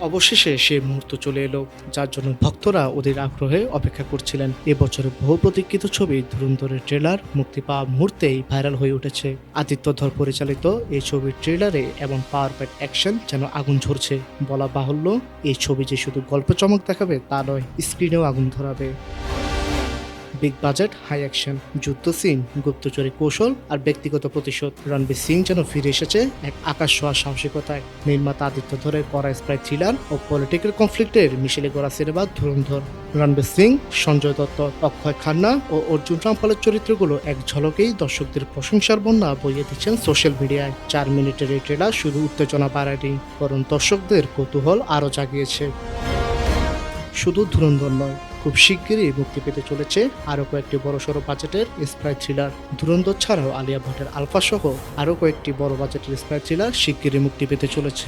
অবশেষে সেই মুহূর্ত চলে এলো, যার জন্য ভক্তরা ওদের আগ্রহে অপেক্ষা করছিলেন। এবছরের বহু প্রতীক্ষিত ছবি ধুরন্ধরের ট্রেলার মুক্তি পাওয়া মুহূর্তেই ভাইরাল হয়ে উঠেছে। আদিত্য ধর পরিচালিত এই ছবির ট্রেলারে এবং পাওয়ার প্যাট অ্যাকশন যেন আগুন ঝরছে। বলা বাহুল্য, এই ছবি যে শুধু গল্প চমক দেখাবে তা নয়, স্ক্রিনেও আগুন ধরাবে। বিগ বাজেট হাই অ্যাকশন যুদ্ধ সিন গুপ্তচরে কৌশল আর ব্যক্তিগত প্রতিশোধ। রণবীর সিং যেন ফিরে এসেছে এক আকাশ ছোঁয়া সাহসিকতায়। নির্মাতা আদিত্য ধরে করা স্প্রাই থ্রিলার ও পলিটিক্যাল কনফ্লিক্টের মিশেলে গড়া সিনেমা ধুরন্ধর। রণবীর সিং, সঞ্জয় দত্ত, অক্ষয় খান্না ও অর্জুন রামপালের চরিত্রগুলো এক ঝলকেই দর্শকদের প্রশংসার বন্যা বইয়ে দিচ্ছেন সোশ্যাল মিডিয়ায়। চার মিনিটের এই ট্রেলার শুধু উত্তেজনা বাড়ায়নি, বরং দর্শকদের কৌতূহল আরও জাগিয়েছে। শুধু ধুরন্ধর নয় খুব শিগগিরই মুক্তি পেতে চলেছে আরও কয়েকটি বড়সড় বাজেটের স্প্রাইট থ্রিলার দুরন্ত ছাড়াও আলিয়া ভট্টের আলফা সহ আরও কয়েকটি বড় বাজেটের স্প্রাইট থ্রিলার শিগগিরই মুক্তি পেতে চলেছে।